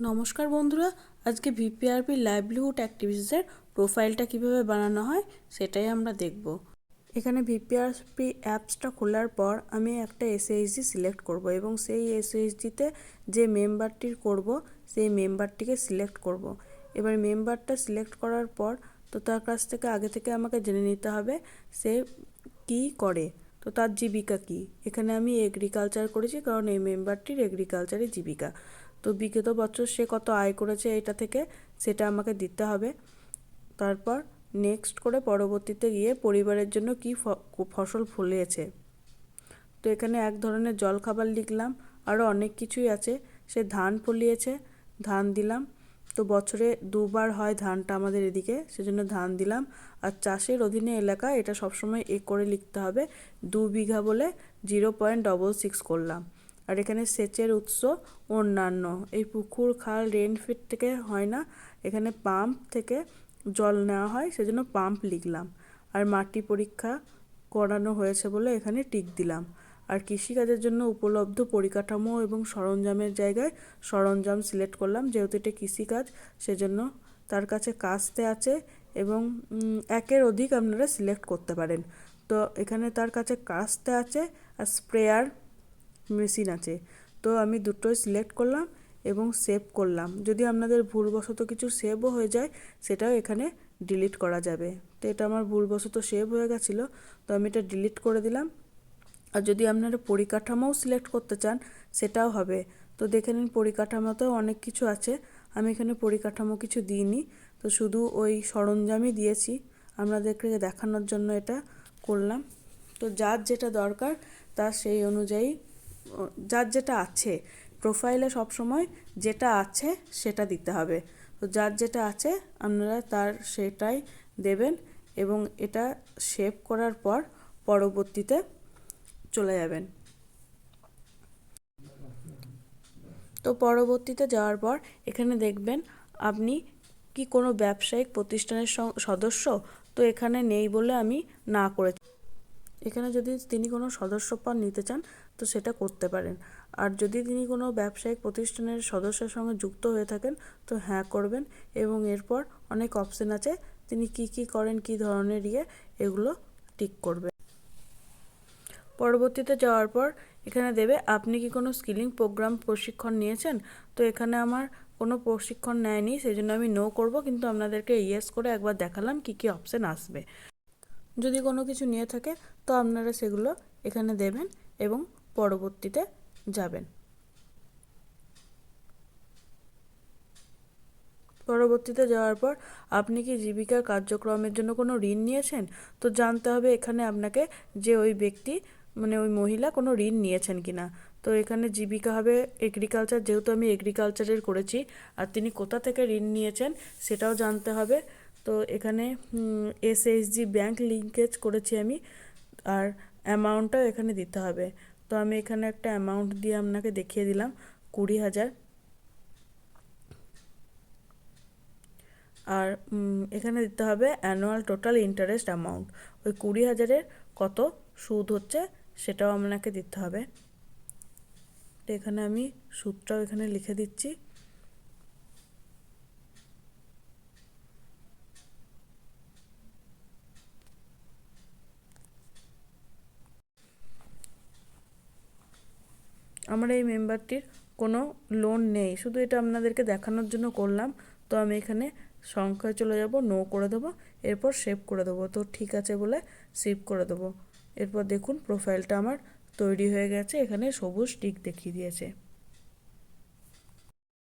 নমস্কার বন্ধুরা, আজকে ভিপিআরপি লাইভলিহুড অ্যাক্টিভিটিসের প্রোফাইলটা কীভাবে বানানো হয় সেটাই আমরা দেখব। এখানে ভিপিআরপি অ্যাপসটা খোলার পর আমি একটা এসএইচডি সিলেক্ট করব এবং সেই এসএইচডিতে যে মেম্বারটির করব, সেই মেম্বারটিকে সিলেক্ট করব। এবার মেম্বারটা সিলেক্ট করার পর তো তার কাছ থেকে আগে থেকে আমাকে জেনে নিতে হবে সে কী করে। তো তার জীবিকা কি? এখানে আমি এগ্রিকালচার করেছি কারণ এই মেম্বারটির এগ্রিকালচারে জীবিকা। তো বিগত বছর সে কত আয় করেছে এটা থেকে সেটা আমাকে দিতে হবে। তারপর নেক্সট করে পরবর্তীতে গিয়ে পরিবারের জন্য কী ফসল ফলিয়েছে। তো এখানে এক ধরনের জলখাবার লিখলাম আরও অনেক কিছুই আছে। সে ধান ফলিয়েছে, ধান দিলাম। তো বছরে দুবার হয় ধানটা আমাদের এদিকে, সেজন্য ধান দিলাম। আর চাষের অধীনে এলাকা, এটা সবসময় এ করে লিখতে হবে। দু বিঘা বলে জিরো পয়েন্ট ডবল সিক্স করলাম। আর এখানে সেচের উৎস অন্যান্য। এই পুকুর, খাল রেনফিট থেকে হয় না, এখানে পাম্প থেকে জল নেওয়া হয়, সেজন্য পাম্প লিখলাম। আর মাটি পরীক্ষা করানো হয়েছে বলে এখানে টিক দিলাম। আর কৃষিকাজের জন্য উপলব্ধ পরিকাঠামো এবং সরঞ্জামের জায়গায় সরঞ্জাম সিলেক্ট করলাম, যেহেতু এটা কৃষিকাজ, সেজন্য তার কাছে কাস্তে আছে এবং একের অধিক আপনারা সিলেক্ট করতে পারেন। তো এখানে তার কাছে কাস্তে আছে, আর স্প্রেয়ার মেশিন আছে। তো আমি দুটোই সিলেক্ট করলাম এবং সেভ করলাম। যদি আপনাদের ভুলবশত কিছু সেভও হয়ে যায়, সেটাও এখানে ডিলিট করা যাবে। তো এটা আমার ভুলবশত সেভ হয়ে গেছিল, তো আমি এটা ডিলিট করে দিলাম। আর যদি আপনারা পরিকাঠামোও সিলেক্ট করতে চান, সেটাও হবে। তো দেখে নিন পরিকাঠামোতেও অনেক কিছু আছে। আমি এখানে পরিকাঠামো কিছু দিইনি। তো শুধু ওই সরঞ্জামই দিয়েছি। আপনাদেরকে দেখানোর জন্য এটা করলাম। তো যার যেটা দরকার, তার সেই অনুযায়ী যার যেটা আছে প্রোফাইলে সবসময় যেটা আছে সেটা দিতে হবে। তো যার যেটা আছে, আপনারা তার সেটাই দেবেন এবং এটা সেভ করার পর পরবর্তীতে চলে যাবেন। তো পরবর্তীতে যাওয়ার পর এখানে দেখবেন আপনি কি কোনো ব্যবসায়িক প্রতিষ্ঠানের সদস্য, তো এখানে নেই বলে আমি না করে এখানে যদি তিনি কোনো সদস্যপদ নিতে চান, তো সেটা করতে পারেন। আর যদি তিনি কোনো ব্যবসায়িক প্রতিষ্ঠানের সদস্যের সঙ্গে যুক্ত হয়ে থাকেন, তো হ্যাঁ করবেন। এবং এরপর অনেক অপশান আছে, তিনি কি কি করেন, কি ধরনের ইয়ে এগুলো টিক করবেন। পরবর্তীতে যাওয়ার পর এখানে দেবে, আপনি কি কোনো স্কিলিং প্রোগ্রাম প্রশিক্ষণ নিয়েছেন? তো এখানে আমার কোনো প্রশিক্ষণ নেয়নি সেই জন্য আমি নো করব, কিন্তু আপনাদেরকে ইয়েস করে একবার দেখালাম কি কি অপশান আসবে। যদি কোনো কিছু নিয়ে থাকে, তো আপনারা সেগুলো এখানে দেবেন এবং পরবর্তীতে যাবেন। পরবর্তীতে যাওয়ার পর আপনি কি জীবিকার কার্যক্রমের জন্য কোনো ঋণ নিয়েছেন? তো জানতে হবে এখানে আপনাকে যে ওই ব্যক্তি মানে ওই মহিলা কোনো ঋণ নিয়েছেন কি না তো এখানে জীবিকা হবে এগ্রিকালচার যেহেতু আমি এগ্রিকালচারের করেছি, আর তিনি কোথা থেকে ঋণ নিয়েছেন সেটাও জানতে হবে। তো এখানে এসএইচজি ব্যাংক লিঙ্কেজ করেছি আমি, আর অ্যামাউন্টটাও এখানে দিতে হবে। তো আমি এখানে একটা অ্যামাউন্ট দিয়ে আপনাকে দেখিয়ে দিলাম, কুড়ি হাজার। আর এখানে দিতে হবে অ্যানুয়াল টোটাল ইন্টারেস্ট অ্যামাউন্ট ওই কুড়ি হাজারের কত সুদ হচ্ছে সেটাও আপনাকে দিতে হবে। তো এখানে আমি সুদটাও এখানে লিখে দিচ্ছি। আমার এই মেম্বারটির কোনো লোন নেই। শুধু এটা আপনাদেরকে দেখানোর জন্য করলাম। তো আমি এখানে সংখ্যায় চলে যাব নো করে দেবো, এরপর সেভ করে দেবো। তো ঠিক আছে বলে সেভ করে দেবো। এরপর দেখুন প্রোফাইলটা আমার তৈরি হয়ে গেছে। এখানে সবুজ টিক দেখিয়ে দিয়েছে।